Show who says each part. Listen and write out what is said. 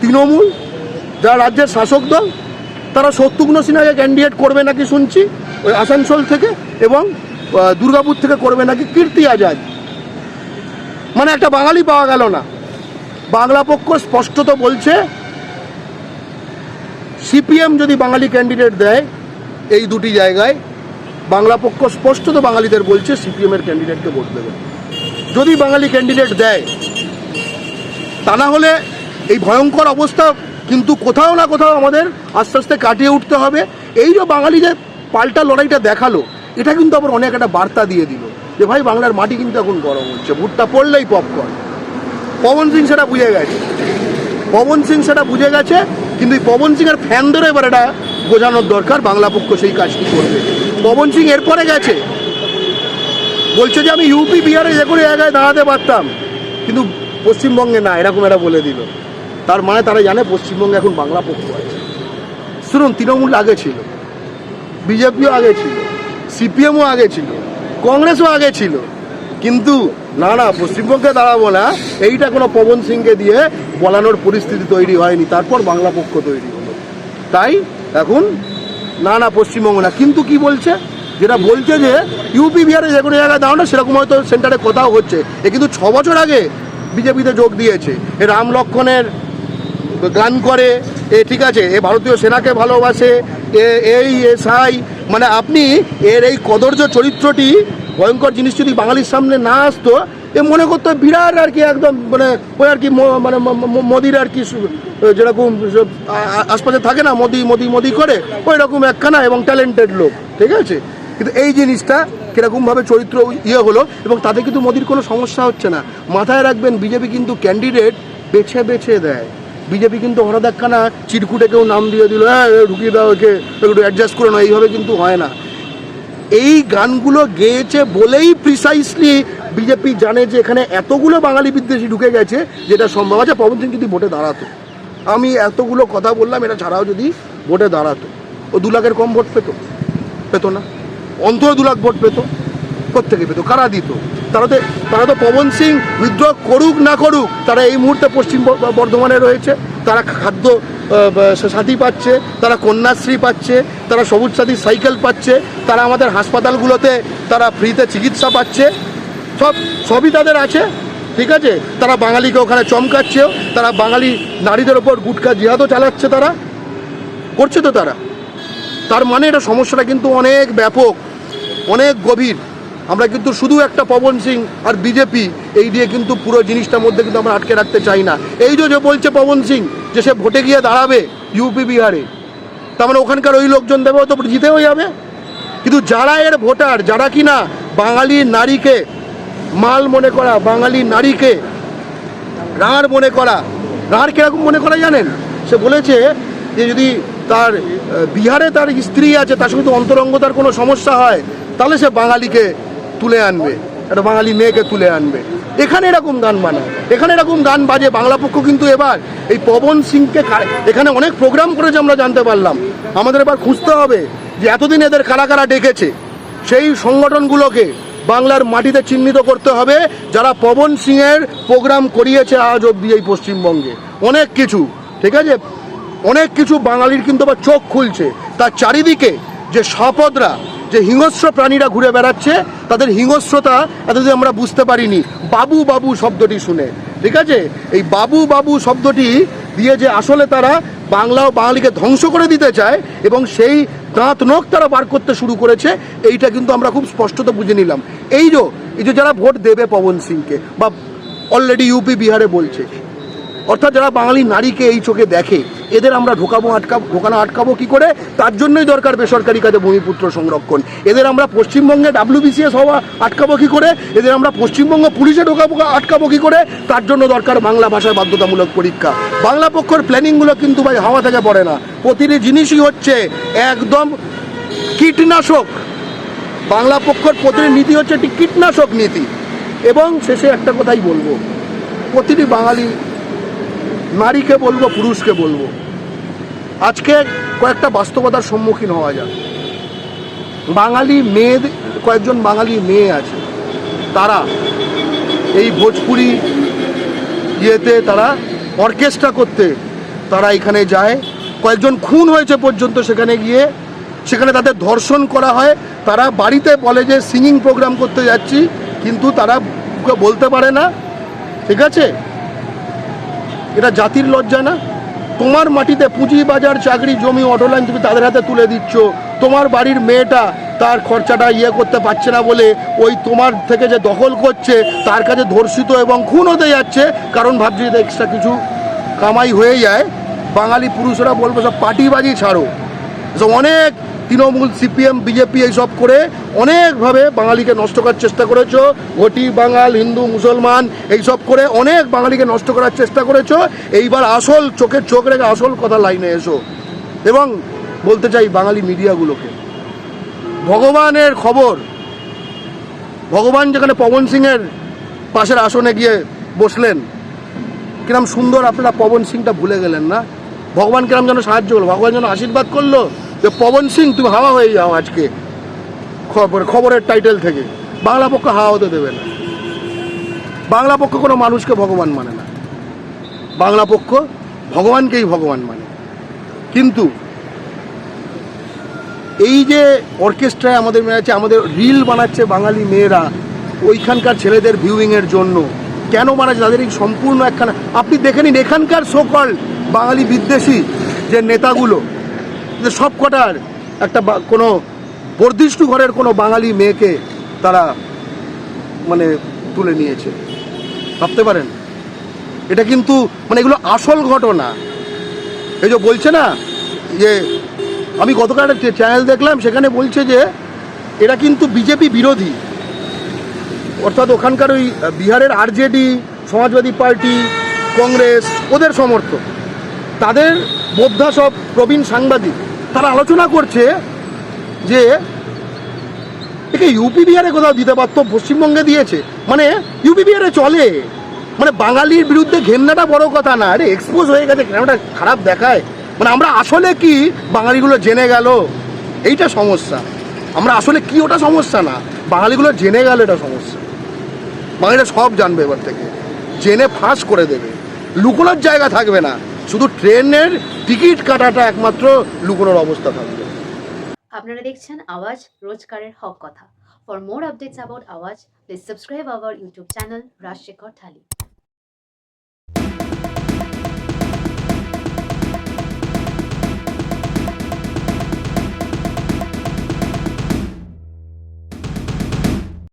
Speaker 1: তৃণমূল, যারা রাজ্যের শাসক দল, তারা শত্রুঘ্ন সিনহাকে ক্যান্ডিডেট করবে নাকি শুনছি, ওই আসানসোল থেকে এবং দুর্গাপুর থেকে করবে নাকি কীর্তি আজাদ। মানে একটা বাঙালি পাওয়া গেল না। বাংলা পক্ষ স্পষ্টত বলছে, সিপিএম যদি বাঙালি ক্যান্ডিডেট দেয় এই দুটি জায়গায়, বাংলা পক্ষ স্পষ্টত বাঙালিদের বলছে সিপিএমের ক্যান্ডিডেটকে ভোট দেবে। যদি বাঙালি ক্যান্ডিডেট দেয়, তা না হলে এই ভয়ঙ্কর অবস্থা কিন্তু কোথাও না কোথাও আমাদের আস্তে আস্তে কাটিয়ে উঠতে হবে। এই যে বাঙালি যে পাল্টা লড়াইটা দেখাল, এটা কিন্তু আবার অনেক একটা বার্তা দিয়ে দিল। যে ভাই, বাংলার মাটি কিন্তু এখন গরম হচ্ছে, ভুট্টা পড়লেই পপকর্ন পবন সিং সেটা বুঝে গেছে। পবন সিং সেটা বুঝে গেছে, কিন্তু এই পবন সিং এর ফ্যানদেরও এবার এটা বোঝানোর দরকার, বাংলা পক্ষ সেই কাজটি করবে। পবন সিং এরপরে গেছে। বলছে যে, আমি ইউপি বিহারে যে কোনো জায়গায় দাঁড়াতে পারতাম, কিন্তু পশ্চিমবঙ্গে না, এরকম এরা বলে দিল। তার মানে তারা জানে পশ্চিমবঙ্গে এখন বাংলা পক্ষ আছে। শুনুন, তৃণমূল আগে ছিল, বিজেপিও আগে ছিল, সিপিএমও আগে ছিল, কংগ্রেসও আগে ছিল। কিন্তু না না, পশ্চিমবঙ্গে দাঁড়াবো না, এইটা কোনো পবন সিংকে দিয়ে বলানোর পরিস্থিতি তৈরি হয়নি, তারপর বাংলা পক্ষ তৈরি হলো। তাই এখন না না, পশ্চিমবঙ্গ না, কিন্তু কি বলছে? যেটা বলছে যে ইউপি বিহারে যে কোনো জায়গায় দাও না সেরকম হয়তো সেন্টারে কোথাও হচ্ছে। এ কিন্তু ছ বছর আগে বিজেপিতে যোগ দিয়েছে। এ রাম লক্ষণের গান করে, এ ঠিক আছে, এ ভারতীয় সেনাকে ভালোবাসে, এ, এই এসআই মানে আপনি এর এই কদর্য চরিত্রটি, ভয়ঙ্কর জিনিস যদি বাঙালির সামনে না আসতো, এ মনে করতো বিরাট আর কি একদম মানে ওই আর কি মানে মোদির আর কি যেরকম আশপাশে থাকে না, মোদি মোদি মোদি করে, ওই রকম একখানা এবং ট্যালেন্টেড লোক, ঠিক আছে? কিন্তু এই জিনিসটা কীরকমভাবে চরিত্র ইয়ে হলো, এবং তাতে কিন্তু মোদির কোনো সমস্যা হচ্ছে না। মাথায় রাখবেন, বিজেপি কিন্তু ক্যান্ডিডেট বেছে বেছে দেয়। বিজেপি কিন্তু হঠাৎ একখানা চিরকুটে কেউ নাম দিয়ে দিল হ্যাঁ ঢুকিয়ে দাও ওকে একটু অ্যাডজাস্ট করে নাও। এইভাবে কিন্তু হয় না। এই গানগুলো গেয়েছে বলেই প্রিসাইসলি বিজেপি জানে যে এখানে এতগুলো বাঙালি বিদ্বেষী ঢুকে গেছে, যেটা সম্ভব আছে। পবন সিং যদি ভোটে দাঁড়াতো, আমি এতগুলো কথা বললাম, এটা ছাড়াও যদি ভোটে দাঁড়াতো, ও দু লাখের কম ভোট পেতো পেতো না। অন্তত দু লাখ ভোট পেতো কোথেকে পেতো, কারা দিত? তারা তো তারা তো পবন সিং উইথড্র করুক না করুক, তারা এই মুহূর্তে পশ্চিম বর্ধমানে রয়েছে। তারা খাদ্য সাথী পাচ্ছে, তারা কন্যাশ্রী পাচ্ছে, তারা সবুজ সাথী সাইকেল পাচ্ছে, তারা আমাদের হাসপাতালগুলোতে তারা ফ্রিতে চিকিৎসা পাচ্ছে। সব, সবই তাদের আছে, ঠিক আছে? তারা বাঙালিকে ওখানে চমকাচ্ছেও, তারা বাঙালি নারীদের ওপর গুটকা জিহাদও চালাচ্ছে তারা। করছে তো তারা। তার মানে এটা সমস্যাটা কিন্তু অনেক ব্যাপক, অনেক গভীর। আমরা কিন্তু শুধু একটা পবন সিং আর বিজেপি এই দিয়ে কিন্তু পুরো জিনিসটার মধ্যে কিন্তু আমরা আটকে রাখতে চাই না। এই যে বলছে পবন সিং যে সে ভোটে গিয়ে দাঁড়াবে ইউপি বিহারে, তার মানে ওখানকার ওই লোকজন দেবে তো জিতেও যাবে। কিন্তু যারা এর ভোটার, যারা কি না বাঙালি নারীকে, মাল মনে করা, বাঙালি নারীকে রাঁড় মনে করা রাঁড় কীরকম মনে করা জানেন? সে বলেছে যে যদি তার বিহারে তার স্ত্রী আছে, তার সঙ্গে অন্তরঙ্গতার কোনো সমস্যা হয়, তাহলে সে বাঙালিকে তুলে আনবে। একটা বাঙালি মেয়েকে তুলে আনবে। এখানে এরকম গান বানায়। এখানে এরকম গান বাজে। বাংলা পক্ষ কিন্তু এবার এই পবন সিংকে এখানে অনেক প্রোগ্রাম করেছে আমরা জানতে পারলাম। আমাদের এবার খুঁজতে হবে যে এতদিন এদের কারা কারা ডেকেছে। সেই সংগঠনগুলোকে বাংলার মাটিতে চিহ্নিত করতে হবে। যারা পবন সিংয়ের প্রোগ্রাম করিয়েছে আজ অব্দি এই পশ্চিমবঙ্গে। অনেক কিছু, ঠিক আছে? অনেক কিছু বাঙালির কিন্তু আবার চোখ খুলছে। তার চারিদিকে যে শপথরা যে হিংস্র প্রাণীরা ঘুরে বেড়াচ্ছে, তাদের হিংস্রতা এতদিন আমরা বুঝতে পারিনি। বাবু বাবু শব্দটি শুনে, ঠিক আছে? এই বাবু বাবু শব্দটি দিয়ে যে আসলে তারা বাংলা ও বাঙালিকে ধ্বংস করে দিতে চায় এবং সেই দাঁত নখ তারা বার করতে শুরু করেছে, এইটা কিন্তু আমরা খুব স্পষ্টত বুঝে নিলাম। এই যে এই যে যারা ভোট দেবে পবন সিংকে, বা অলরেডি ইউপি বিহারে বলছে অর্থাৎ যারা বাঙালি নারীকে এই চোখে দেখে, এদের আমরা ঢোকাবো, আটকাবো, ঢোকানো, আটকাবো কি করে? তার জন্যই দরকার বেসরকারি কাজে ভূমিপুত্র সংরক্ষণ। এদের আমরা পশ্চিমবঙ্গে ডাব্লিউবিসিএস হওয়া আটকাবো কি করে? এদের আমরা পশ্চিমবঙ্গ পুলিশে ঢোকাবো, আটকাবো কি করে? তার জন্য দরকার বাংলা ভাষায় বাধ্যতামূলক পরীক্ষা। বাংলা পক্ষের প্ল্যানিংগুলো কিন্তু ভাই হাওয়া থেকে পড়ে না। প্রতিটি জিনিসই হচ্ছে একদম কীটনাশক। বাংলা পক্ষের প্রতিটি নীতি হচ্ছে একটি কীটনাশক নীতি। এবং শেষে একটা কথাই বলব, প্রতিটি বাঙালি নারীকে বলব, পুরুষকে বলব। আজকে কয়েকটা বাস্তবতার সম্মুখীন হওয়া যায় বাঙালি মেয়েদের কয়েকজন বাঙালি মেয়ে আছে। তারা এই ভোজপুরি ইয়েতে তারা অর্কেস্ট্রা করতে তারা এখানে যায়। কয়েকজন খুন হয়েছে পর্যন্ত সেখানে গিয়ে। সেখানে তাদের ধর্ষণ করা হয়। তারা বাড়িতে বলে যে, সিঙ্গিং প্রোগ্রাম করতে যাচ্ছি। কিন্তু তারা বলতে পারে না। ঠিক আছে? এটা জাতির লজ্জা না? তোমার মাটিতে পুঁজি বাজার চাকরি, জমি, অটোলাইন তুমি তাদের হাতে তুলে দিচ্ছ। তোমার বাড়ির মেয়েটা তার খরচাটা ইয়ে করতে পারছে না বলে ওই তোমার থেকে যে দখল করছে, তার কাছে ধর্ষিত এবং খুন হতে যাচ্ছে। কারণ ভাবছি যে এক্সট্রা কিছু কামাই হয়ে যায়। বাঙালি পুরুষরা বলব, সব পার্টিবাজি ছাড়ো। সব অনেক তৃণমূল, সিপিএম, বিজেপি এইসব করে অনেকভাবে বাঙালিকে নষ্ট করার চেষ্টা করেছ। ঘটি বাঙাল, হিন্দু, মুসলমান এইসব করে অনেক বাঙালিকে নষ্ট করার চেষ্টা করেছ। এইবার আসল চোখের চোখ রেখে আসল কথা লাইনে এসো। এবং বলতে চাই বাঙালি মিডিয়াগুলোকে, ভগবানের খবর, ভগবান যেখানে পবন সিংয়ের পাশের আসনে গিয়ে বসলেন, কিরম সুন্দর আপনারা পবন সিংটা ভুলে গেলেন না? ভগবান কিরম যেন সাহায্য করল, ভগবান যেন আশীর্বাদ করল? যে পবন সিং, তুমি হাওয়া হয়ে যাও আজকে। খবর খবরের টাইটেল থেকে। বাংলা পক্ষ হাওয়া হতে দেবে না। বাংলা পক্ষ কোনো মানুষকে ভগবান মানে না। বাংলা পক্ষ ভগবানকেই ভগবান মানে। কিন্তু এই যে অর্কেস্ট্রায় আমাদের মেয়ে আছে, আমাদের রিল বানাচ্ছে বাঙালি মেয়েরা, ওইখানকার ছেলেদের ভিউইংয়ের জন্য। কেন বানাচ্ছে? তাদের এই সম্পূর্ণ একখানা আপনি দেখে নিন, এখানকার সকল বাঙালি বিদ্বেষী যে নেতাগুলো যে সব কটার একটা কোনো বর্ধিষ্ণু ঘরের কোনো বাঙালি মেয়েকে তারা মানে তুলে নিয়েছে। ভাবতে পারেন? এটা কিন্তু মানে এগুলো আসল ঘটনা। এই যে বলছে না, যে আমি গতকাল একটা চ্যানেল দেখলাম, সেখানে বলছে যে এরা কিন্তু বিজেপি বিরোধী। অর্থাৎ ওখানকার ওই বিহারের আরজেডি, সমাজবাদী পার্টি, কংগ্রেস, ওদের সমর্থক। তাদের বোদ্ধা সব প্রবীণ সাংবাদিক। তারা আলোচনা করছে যে একে ইউপি বিহারে কোথাও দিতে পারতো, পশ্চিমবঙ্গে দিয়েছে। মানে ইউপি বিহারে চলে। মানে বাঙালির বিরুদ্ধে ঘেন্নাটা বড় কথা না। আরে এক্সপোজ হয়ে গেছে ঘেন্নাটা খারাপ দেখায়। মানে আমরা আসলে কি বাঙালিগুলো জেনে গেল? এইটা সমস্যা। আমরা আসলে কি ওটা সমস্যা না? বাঙালিগুলো জেনে গেল এটা সমস্যা। বাঙালিরা সব জানবে এবার থেকে। জেনে ফাঁস করে দেবে। লুকোনোর জায়গা থাকবে না। শুধু ট্রেনের টিকিট কাটাটা একমাত্র লুকোনোর অবস্থা থাকবে।
Speaker 2: আপনারা দেখছেন আওয়াজ রোজকারের হক কথা। For more updates about Awaaz please subscribe our YouTube channel Rajshekhar Thali.